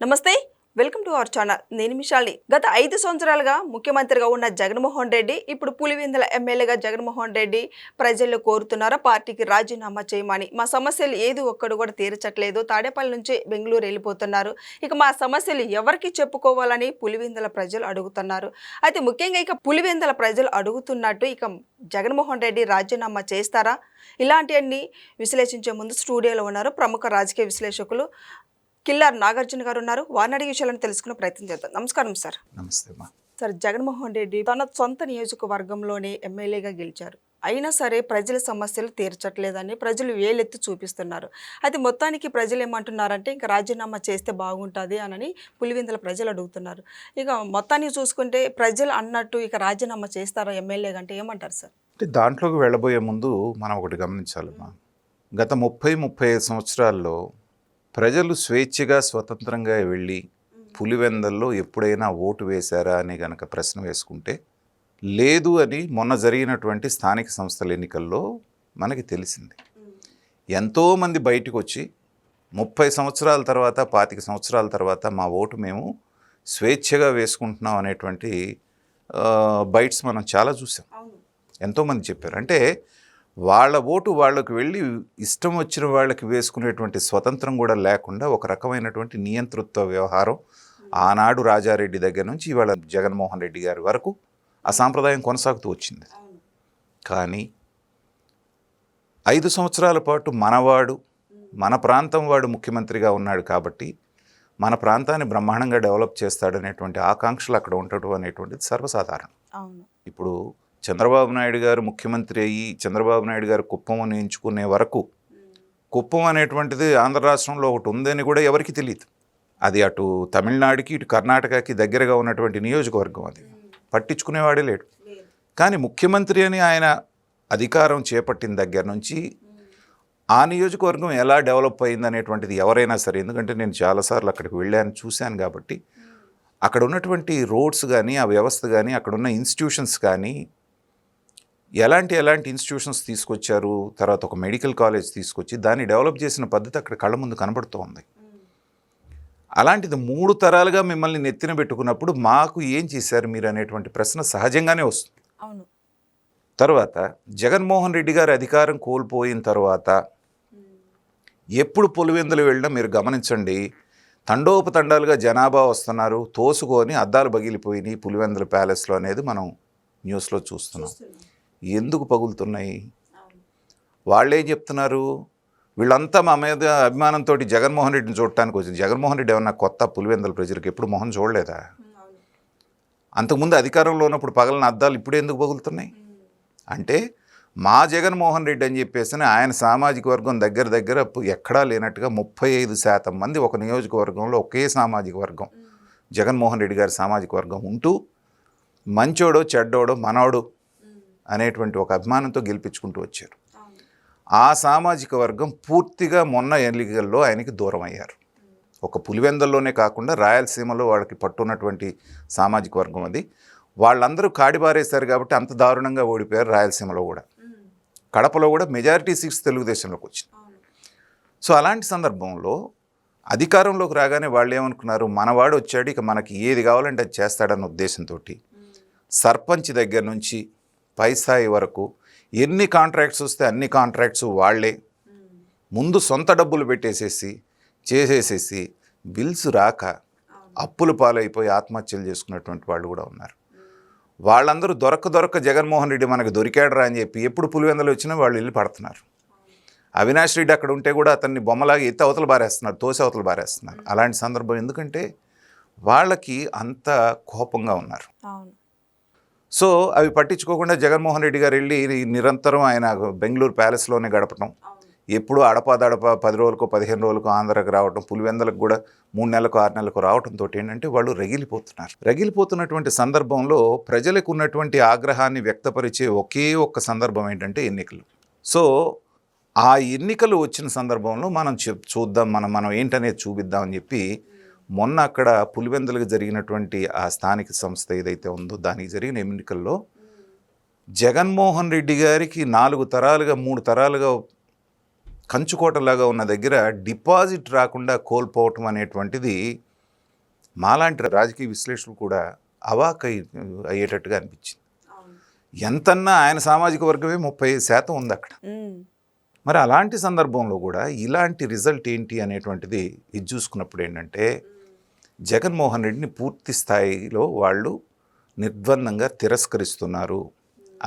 నమస్తే welcome to our channel. నేను మిషాల్ని. గత ఐదు సంవత్సరాలుగా ముఖ్యమంత్రిగా ఉన్న జగన్మోహన్ రెడ్డి ఇప్పుడు పులివెందుల ఎమ్మెల్యేగా జగన్మోహన్ రెడ్డి ప్రజల్లో కోరుతున్నారా? పార్టీకి రాజీనామా చేయమని. మా సమస్యలు ఏది ఒక్కడు కూడా తీర్చట్లేదు. తాడేపల్లి నుంచి బెంగళూరు వెళ్ళిపోతున్నారు. ఇక మా సమస్యలు ఎవరికి చెప్పుకోవాలని పులివెందుల ప్రజలు అడుగుతున్నారు. అయితే ముఖ్యంగా ఇక పులివెందుల ప్రజలు అడుగుతున్నట్టు ఇక జగన్మోహన్ రెడ్డి రాజీనామా చేస్తారా? ఇలాంటివన్నీ విశ్లేషించే ముందు స్టూడియోలో ఉన్నారు ప్రముఖ రాజకీయ విశ్లేషకులు కిల్లార్ నాగార్జున గారు ఉన్నారు. వారిని అడిగే విషయాలను తెలుసుకునే ప్రయత్నం చేద్దాం. నమస్కారం సార్. నమస్తే సార్ జగన్మోహన్ రెడ్డి తన సొంత నియోజకవర్గంలోనే ఎమ్మెల్యేగా గెలిచారు. అయినా సరే ప్రజల సమస్యలు తీర్చట్లేదని ప్రజలు వేలెత్తి చూపిస్తున్నారు. అది మొత్తానికి ప్రజలు ఏమంటున్నారంటే ఇంకా రాజీనామా చేస్తే బాగుంటుంది అని పులివెందుల ప్రజలు అడుగుతున్నారు. ఇక మొత్తానికి చూసుకుంటే ప్రజలు అన్నట్టు ఇక రాజీనామా చేస్తారా ఎమ్మెల్యే అంటే ఏమంటారు సార్? అంటే దాంట్లోకి వెళ్ళబోయే ముందు మనం ఒకటి గమనించాలమ్మా. గత ముప్పై ముప్పై సంవత్సరాల్లో ప్రజలు స్వేచ్ఛగా స్వతంత్రంగా వెళ్ళి పులివెందల్లో ఎప్పుడైనా ఓటు వేశారా అని గనక ప్రశ్న వేసుకుంటే లేదు అని మొన్న జరిగినటువంటి స్థానిక సంస్థల ఎన్నికల్లో మనకి తెలిసింది. ఎంతోమంది బయటకు వచ్చి ముప్పై సంవత్సరాల తర్వాత పాతిక సంవత్సరాల తర్వాత మా ఓటు మేము స్వేచ్ఛగా వేసుకుంటున్నాం అనేటువంటి బైట్స్ మనం చాలా చూసాం. ఎంతోమంది చెప్పారు. అంటే వాళ్ళ ఓటు వాళ్ళకి వెళ్ళి ఇష్టం వచ్చిన వాళ్ళకి వేసుకునేటువంటి స్వతంత్రం కూడా లేకుండా ఒక రకమైనటువంటి నియంతృత్వ వ్యవహారం ఆనాడు రాజారెడ్డి దగ్గర నుంచి ఇవాళ జగన్మోహన్ రెడ్డి గారి వరకు ఆ సాంప్రదాయం కొనసాగుతూ వచ్చింది. కానీ ఐదు సంవత్సరాల పాటు మనవాడు మన ప్రాంతం వాడు ముఖ్యమంత్రిగా ఉన్నాడు కాబట్టి మన ప్రాంతాన్ని బ్రహ్మాండంగా డెవలప్ చేస్తాడనేటువంటి ఆకాంక్షలు అక్కడ ఉండటం అనేటువంటిది సర్వసాధారణం. ఇప్పుడు చంద్రబాబు నాయుడు గారు ముఖ్యమంత్రి అయ్యి చంద్రబాబు నాయుడు గారు కుప్పం ఎంచుకునే వరకు కుప్పం అనేటువంటిది ఆంధ్ర రాష్ట్రంలో ఒకటి ఉందని కూడా ఎవరికి తెలియదు. అది అటు తమిళనాడుకి ఇటు కర్ణాటకకి దగ్గరగా ఉన్నటువంటి నియోజకవర్గం అది. పట్టించుకునేవాడే లేడు. కానీ ముఖ్యమంత్రి అని ఆయన అధికారం చేపట్టిన దగ్గర నుంచి ఆ నియోజకవర్గం ఎలా డెవలప్ అయింది అనేటువంటిది ఎవరైనా సరే ఎందుకంటే నేను చాలాసార్లు అక్కడికి వెళ్ళాను చూశాను కాబట్టి అక్కడ ఉన్నటువంటి రోడ్స్ కానీ ఆ వ్యవస్థ కానీ అక్కడ ఉన్న ఇన్స్టిట్యూషన్స్ కానీ ఎలాంటి ఎలాంటి ఇన్స్టిట్యూషన్స్ తీసుకొచ్చారు? తర్వాత ఒక మెడికల్ కాలేజ్ తీసుకొచ్చి దాన్ని డెవలప్ చేసిన పద్ధతి అక్కడ కళ్ళ ముందు కనబడుతూ ఉంది. అలాంటిది మూడు తరాలుగా మిమ్మల్ని నెత్తిన పెట్టుకున్నప్పుడు మాకు ఏం చేశారు మీరు అనేటువంటి ప్రశ్న సహజంగానే వస్తుంది. అవును. తర్వాత జగన్మోహన్ రెడ్డి గారి అధికారం కోల్పోయిన తర్వాత ఎప్పుడు పులివెందులు వెళ్ళినా మీరు గమనించండి తండోపతండాలుగా జనాభా వస్తున్నారు తోసుకొని అద్దాలు పగిలిపోయినాయి పులివెందుల ప్యాలెస్లో అనేది మనం న్యూస్లో చూస్తున్నాం. ఎందుకు పగులుతున్నాయి? వాళ్ళు ఏం చెప్తున్నారు? వీళ్ళంతా మా మీద అభిమానంతో జగన్మోహన్ రెడ్డిని చూడటానికి వచ్చింది. జగన్మోహన్ రెడ్డి ఏమన్నా కొత్త పులివెందుల ప్రజలకు ఎప్పుడు మొహం చూడలేదా? అంతకుముందు అధికారంలో ఉన్నప్పుడు పగలని అద్దాలు ఇప్పుడు ఎందుకు పగులుతున్నాయి? అంటే మా జగన్మోహన్ రెడ్డి అని చెప్పేసి ఆయన సామాజిక వర్గం దగ్గర దగ్గర ఎక్కడా లేనట్టుగా ముప్పై ఐదు శాతం మంది ఒక నియోజకవర్గంలో ఒకే సామాజిక వర్గం జగన్మోహన్ రెడ్డి గారి సామాజిక వర్గం ఉంటూ మంచోడో చెడ్డోడో మనోడు అనేటువంటి ఒక అభిమానంతో గెలిపించుకుంటూ వచ్చారు. ఆ సామాజిక వర్గం పూర్తిగా మొన్న ఎన్నికల్లో ఆయనకి దూరం అయ్యారు ఒక పులివెందల్లోనే కాకుండా రాయలసీమలో వాళ్ళకి పట్టున్నటువంటి సామాజిక వర్గం అది. వాళ్ళందరూ కాడిబారేశారు కాబట్టి అంత దారుణంగా ఓడిపోయారు రాయలసీమలో కూడా. కడపలో కూడా మెజారిటీ సీట్స్ తెలుగుదేశంలోకి వచ్చింది సో అలాంటి సందర్భంలో అధికారంలోకి రాగానే వాళ్ళు ఏమనుకున్నారు మనవాడు వచ్చాడు ఇక మనకి ఏది కావాలంటే అది చేస్తాడన్న ఉద్దేశంతో సర్పంచ్ దగ్గర నుంచి పై స్థాయి వరకు ఎన్ని కాంట్రాక్ట్స్ వస్తే అన్ని కాంట్రాక్ట్స్ వాళ్ళే. ముందు సొంత డబ్బులు పెట్టేసేసి చేసేసేసి బిల్స్ రాక అప్పుల పాలైపోయి ఆత్మహత్యలు చేసుకున్నటువంటి వాళ్ళు కూడా ఉన్నారు. వాళ్ళందరూ దొరక దొరక జగన్మోహన్ రెడ్డి మనకు దొరికాడరా అని చెప్పి ఎప్పుడు పులివెందలు వచ్చినా వాళ్ళు వెళ్ళి పడుతున్నారు. అవినాష్ రెడ్డి అక్కడ ఉంటే కూడా అతన్ని బొమ్మలాగా ఎత్తి అవతల బారేస్తున్నారు తోసి అవతల బారేస్తున్నారు అలాంటి సందర్భం ఎందుకంటే వాళ్ళకి అంత కోపంగా ఉన్నారు. అవును. సో అవి పట్టించుకోకుండా జగన్మోహన్ రెడ్డి గారు వెళ్ళి నిరంతరం ఆయన బెంగళూరు ప్యాలెస్లోనే గడపడం ఎప్పుడు అడపాదడప పది రోజులకు పదిహేను రోజులకు ఆంధ్రాకి రావటం పులివెందలకు కూడా మూడు నెలలకు ఆరు నెలలకు రావడంతో ఏంటంటే వాళ్ళు రగిలిపోతున్నారు. రగిలిపోతున్నటువంటి సందర్భంలో ప్రజలకు ఉన్నటువంటి ఆగ్రహాన్ని వ్యక్తపరిచే ఒకే ఒక్క సందర్భం ఏంటంటే ఎన్నికలు. సో ఆ ఎన్నికలు వచ్చిన సందర్భంలో మనం చూద్దాం మనం మనం ఏంటనేది చూపిద్దామని చెప్పి మొన్న అక్కడ పులివెందులకు జరిగినటువంటి ఆ స్థానిక సంస్థ ఏదైతే ఉందో దానికి జరిగిన ఎన్నికల్లో జగన్మోహన్ రెడ్డి గారికి నాలుగు తరాలుగా మూడు తరాలుగా కంచుకోటలాగా ఉన్న దగ్గర డిపాజిట్ రాకుండా కోల్పోవటం అనేటువంటిది మాలాంటి రాజకీయ విశ్లేషకులు కూడా అవాక్ అయి అయ్యేటట్టుగా అనిపించింది. ఎంతన్నా ఆయన సామాజిక వర్గమే ముప్పై శాతం ఉంది అక్కడ. మరి అలాంటి సందర్భంలో కూడా ఇలాంటి రిజల్ట్ ఏంటి అనేటువంటిది ఇది చూసుకున్నప్పుడు ఏంటంటే జగన్మోహన్ రెడ్డిని పూర్తి స్థాయిలో వాళ్ళు నిర్బంధంగా తిరస్కరిస్తున్నారు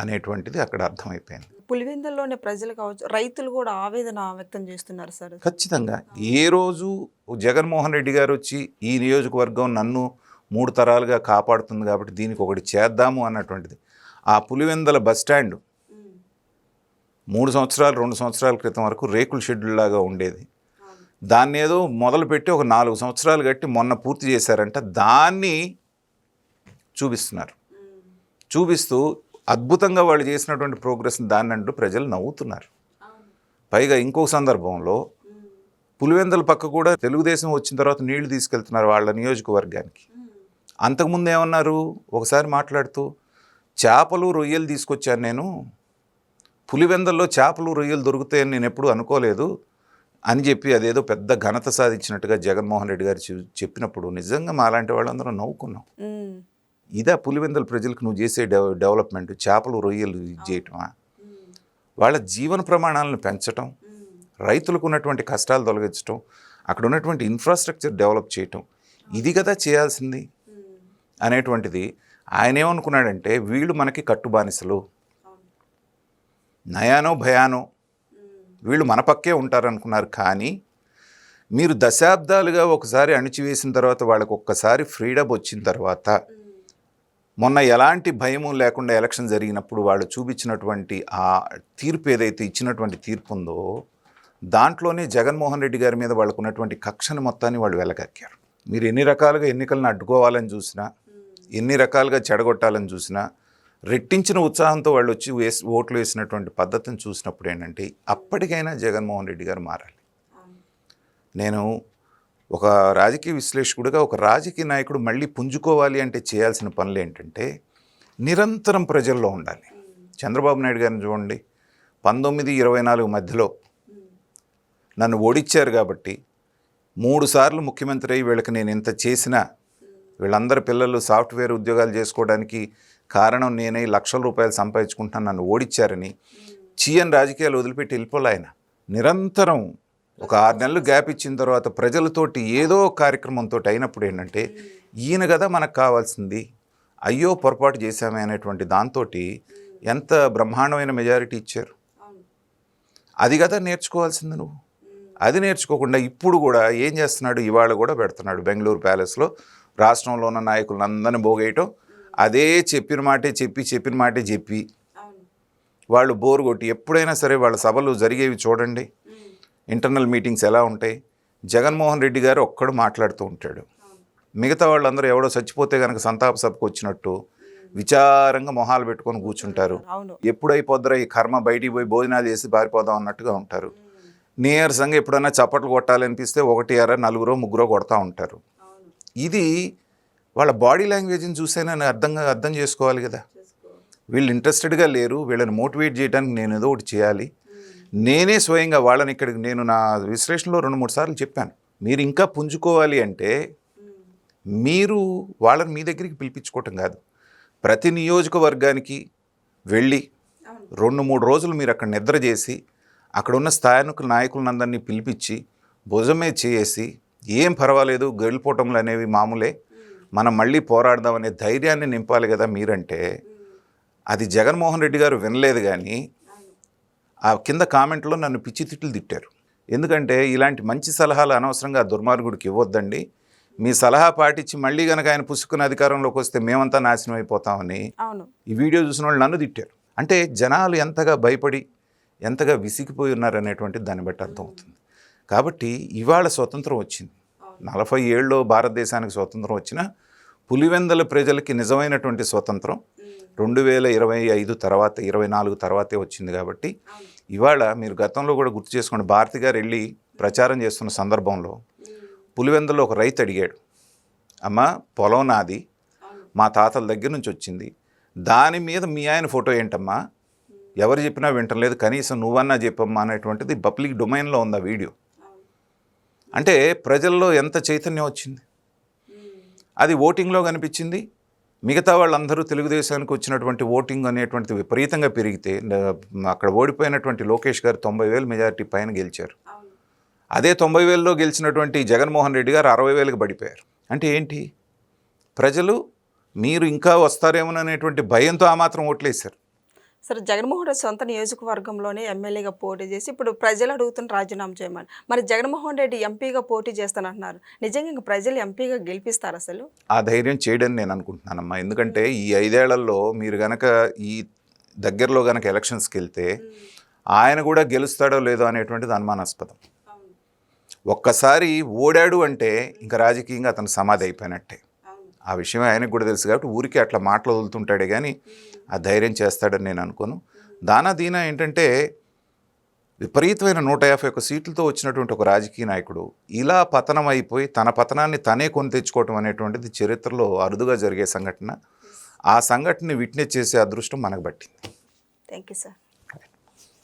అనేటువంటిది అక్కడ అర్థమైపోయింది. పులివెందుల్లోని ప్రజలు కావచ్చు రైతులు కూడా ఆవేదన వ్యక్తం చేస్తున్నారు సార్. ఖచ్చితంగా. ఏ రోజు జగన్మోహన్ రెడ్డి గారు వచ్చి ఈ నియోజకవర్గం నన్ను మూడు తరాలుగా కాపాడుతుంది కాబట్టి దీనికి ఒకటి చేద్దాము అన్నటువంటిది. ఆ పులివెందల బస్ స్టాండ్ మూడు సంవత్సరాలు రెండు సంవత్సరాల క్రితం వరకు రేకుల షెడ్యూల్ లాగా ఉండేది. దాన్ని ఏదో మొదలుపెట్టి ఒక నాలుగు సంవత్సరాలు కట్టి మొన్న పూర్తి చేశారంట. దాన్ని చూపిస్తున్నారు. చూపిస్తూ అద్భుతంగా వాళ్ళు చేసినటువంటి ప్రోగ్రెస్ని దాన్ని అంటూ ప్రజలు నవ్వుతున్నారు. పైగా ఇంకో సందర్భంలో పులివెందల పక్క కూడా తెలుగుదేశం వచ్చిన తర్వాత నీళ్ళు తీసుకెళ్తున్నారు వాళ్ళ నియోజకవర్గానికి. అంతకుముందు ఏమన్నారు? ఒకసారి మాట్లాడుతూ చేపలు రొయ్యలు తీసుకొచ్చాను నేను. పులివెందల్లో చేపలు రొయ్యలు దొరుకుతాయని నేను ఎప్పుడూ అనుకోలేదు అని చెప్పి అదేదో పెద్ద ఘనత సాధించినట్టుగా జగన్మోహన్ రెడ్డి గారు చెప్పినప్పుడు నిజంగా మాలాంటి వాళ్ళందరం నవ్వుకున్నాం. ఇదా పులివెందల ప్రజలకు నువ్వు చేసే డెవ డెవలప్మెంట్ చేపలు రొయ్యలు చేయటమా? వాళ్ళ జీవన ప్రమాణాలను పెంచటం రైతులకు ఉన్నటువంటి కష్టాలు తొలగించటం అక్కడ ఉన్నటువంటి ఇన్ఫ్రాస్ట్రక్చర్ డెవలప్ చేయటం ఇది కదా చేయాల్సింది అనేటువంటిది ఆయన ఏమనుకున్నాడంటే వీళ్ళు మనకి కట్టుబానిసలు నయానో భయానో వీళ్ళు మన పక్కే ఉంటారనుకున్నారు కానీ మీరు దశాబ్దాలుగా ఒకసారి అణిచివేసిన తర్వాత వాళ్ళకు ఒక్కసారి ఫ్రీడమ్ వచ్చిన తర్వాత మొన్న ఎలాంటి భయము లేకుండా ఎలక్షన్ జరిగినప్పుడు వాళ్ళు చూపించినటువంటి ఆ తీర్పు ఏదైతే ఇచ్చినటువంటి తీర్పు ఉందో దాంట్లోనే జగన్మోహన్ రెడ్డి గారి మీద వాళ్ళకు ఉన్నటువంటి కక్షను మొత్తాన్ని వాళ్ళు వెలగక్కారు. మీరు ఎన్ని రకాలుగా ఎన్నికలను అడ్డుకోవాలని చూసినా ఎన్ని రకాలుగా చెడగొట్టాలని చూసినా రెట్టించిన ఉత్సాహంతో వాళ్ళు వచ్చి వేసి ఓట్లు వేసినటువంటి పద్ధతిని చూసినప్పుడు ఏంటంటే అప్పటికైనా జగన్మోహన్ రెడ్డి గారు మారాలి. నేను ఒక రాజకీయ విశ్లేషకుడిగా ఒక రాజకీయ నాయకుడు మళ్ళీ పుంజుకోవాలి అంటే చేయాల్సిన పనులు ఏంటంటే నిరంతరం ప్రజల్లో ఉండాలి. చంద్రబాబు నాయుడు గారిని చూడండి పంతొమ్మిది ఇరవై నాలుగు మధ్యలో నన్ను ఓడిచ్చారు కాబట్టి మూడు సార్లు ముఖ్యమంత్రి అయ్యి వీళ్ళకి నేను ఇంత చేసినా వీళ్ళందరి పిల్లలు సాఫ్ట్వేర్ ఉద్యోగాలు చేసుకోవడానికి కారణం నేనే లక్షల రూపాయలు సంపాదించుకుంటాను నన్ను ఓడిచ్చారని చీయని రాజకీయాలు వదిలిపెట్టి వెళ్ళిపోలే ఆయన. నిరంతరం ఒక ఆరు నెలలు గ్యాప్ ఇచ్చిన తర్వాత ప్రజలతోటి ఏదో కార్యక్రమంతో అయినప్పుడు ఏంటంటే ఈయన కదా మనకు కావాల్సింది అయ్యో పొరపాటు చేశామే అనేటువంటి దాంతో ఎంత బ్రహ్మాండమైన మెజారిటీ ఇచ్చారు. అది కదా నేర్చుకోవాల్సింది నువ్వు. అది నేర్చుకోకుండా ఇప్పుడు కూడా ఏం చేస్తున్నాడు ఇవాళ కూడా పెడుతున్నాడు బెంగళూరు ప్యాలెస్లో రాష్ట్రంలో ఉన్న నాయకులందరినీ పోగేయటం అదే చెప్పిన మాటే చెప్పి చెప్పిన మాటే చెప్పి. వాళ్ళు బోరు కొట్టి ఎప్పుడైనా సరే వాళ్ళ సభలు జరిగేవి చూడండి. ఇంటర్నల్ మీటింగ్స్ ఎలా ఉంటాయి? జగన్మోహన్ రెడ్డి గారు ఒక్కడు మాట్లాడుతూ ఉంటాడు. మిగతా వాళ్ళందరూ ఎవడో చచ్చిపోతే కనుక సంతాప సభకు వచ్చినట్టు విచారంగా మొహాలు పెట్టుకొని కూర్చుంటారు. ఎప్పుడైపోద్దరా ఈ కర్మ బయటికి పోయి భోజనాలు చేసి పారిపోదాం అన్నట్టుగా ఉంటారు. నీరసంగా ఎప్పుడైనా చప్పట్లు కొట్టాలనిపిస్తే ఒకటి అర నలుగురో ముగ్గురో కొడతా ఉంటారు. ఇది వాళ్ళ బాడీ లాంగ్వేజ్ని చూసైనా నేను అర్థంగా అర్థం చేసుకోవాలి కదా. వీళ్ళు ఇంట్రెస్టెడ్గా లేరు వీళ్ళని మోటివేట్ చేయడానికి నేను ఏదో ఒకటి చేయాలి. నేనే స్వయంగా వాళ్ళని ఇక్కడికి నేను నా విశ్లేషణలో రెండు మూడు సార్లు చెప్పాను. మీరు ఇంకా పుంజుకోవాలి అంటే మీరు వాళ్ళని మీ దగ్గరికి పిలిపించుకోవటం కాదు. ప్రతి నియోజకవర్గానికి వెళ్ళి రెండు మూడు రోజులు మీరు అక్కడ నిద్ర చేసి అక్కడ ఉన్న స్థానిక నాయకులందరినీ పిలిపించి భుజమే చేసి ఏం పర్వాలేదు గెలిపోవటంలు అనేవి మామూలే మనం మళ్ళీ పోరాడదామనే ధైర్యాన్ని నింపాలి కదా మీరంటే అది జగన్మోహన్ రెడ్డి గారు వినలేదు కానీ ఆ కింద కామెంట్లో నన్ను పిచ్చి తిట్లు తిట్టారు. ఎందుకంటే ఇలాంటి మంచి సలహాలు అనవసరంగా దుర్మార్గుడికి ఇవ్వొద్దండి. మీ సలహా పాటించి మళ్ళీ కనుక ఆయన పుసుకున్న అధికారంలోకి వస్తే మేమంతా నాశనం అయిపోతామని ఈ వీడియో చూసిన వాళ్ళు నన్ను తిట్టారు. అంటే జనాలు ఎంతగా భయపడి ఎంతగా విసిగిపోయి ఉన్నారనేటువంటి దాన్ని బట్టి అర్థమవుతుంది. కాబట్టి ఇవాళ స్వతంత్రం వచ్చింది. నలభై ఏళ్ళలో భారతదేశానికి స్వతంత్రం వచ్చిన పులివెందల ప్రజలకి నిజమైనటువంటి స్వతంత్రం రెండు వేల ఇరవై ఐదు తర్వాత ఇరవై నాలుగు తర్వాతే వచ్చింది కాబట్టి ఇవాళ మీరు గతంలో కూడా గుర్తు చేసుకోండి భారతి గారు వెళ్ళి ప్రచారం చేస్తున్న సందర్భంలో పులివెందులో ఒక రైతు అడిగాడు అమ్మ పొలం నాది మా తాతల దగ్గర నుంచి వచ్చింది దాని మీద మీ ఆయన ఫోటో ఏంటమ్మా? ఎవరు చెప్పినా వింటలేదు కనీసం నువ్వన్నా చెప్పమ్మా అనేటువంటిది పబ్లిక్ డొమైన్లో ఉంది ఆ వీడియో. అంటే ప్రజల్లో ఎంత చైతన్యం వచ్చింది? అది ఓటింగ్లో కనిపించింది. మిగతా వాళ్ళందరూ తెలుగుదేశానికి వచ్చినటువంటి ఓటింగ్ అనేటువంటిది విపరీతంగా పెరిగితే అక్కడ ఓడిపోయినటువంటి లోకేష్ గారు తొంభై వేలు మెజారిటీ పైన గెలిచారు. అదే తొంభై వేలలో గెలిచినటువంటి జగన్మోహన్ రెడ్డి గారు అరవై వేలకు పడిపోయారు. అంటే ఏంటి? ప్రజలు మీరు ఇంకా వస్తారేమోననేటువంటి భయంతో ఆ మాత్రం ఓట్లేశారు. సరే జగన్మోహన్ రెడ్డి సొంత నియోజకవర్గంలోనే ఎమ్మెల్యేగా పోటీ చేసి ఇప్పుడు ప్రజలు అడుగుతున్న రాజీనామా చేయమని. మరి జగన్మోహన్ రెడ్డి ఎంపీగా పోటీ చేస్తానంటున్నారు. నిజంగా ఇంక ప్రజలు ఎంపీగా గెలిపిస్తారు అసలు? ఆ ధైర్యం చేయడని నేను అనుకుంటున్నానమ్మా. ఎందుకంటే ఈ ఐదేళ్ళలో మీరు గనక ఈ దగ్గరలో గనక ఎలక్షన్స్కి వెళ్తే ఆయన కూడా గెలుస్తాడో లేదో అనేటువంటిది అనుమానాస్పదం. ఒక్కసారి ఓడాడు అంటే ఇంకా రాజకీయంగా అతను సమాధి అయిపోయినట్టే. ఆ విషయం ఆయనకు కూడా తెలుసు కాబట్టి ఊరికి అట్లా మాటలు వదులుతుంటాడే కానీ ఆ ధైర్యం చేస్తాడని నేను అనుకోను. దానా దీనా ఏంటంటే విపరీతమైన నూట యాభై ఒక్క సీట్లతో వచ్చినటువంటి ఒక రాజకీయ నాయకుడు ఇలా పతనం అయిపోయి తన పతనాన్ని తనే కొని తెచ్చుకోవటం అనేటువంటిది చరిత్రలో అరుదుగా జరిగే సంఘటన. ఆ సంఘటనని విట్నెస్ చేసే అదృష్టం మనకు పట్టింది. Thank you sir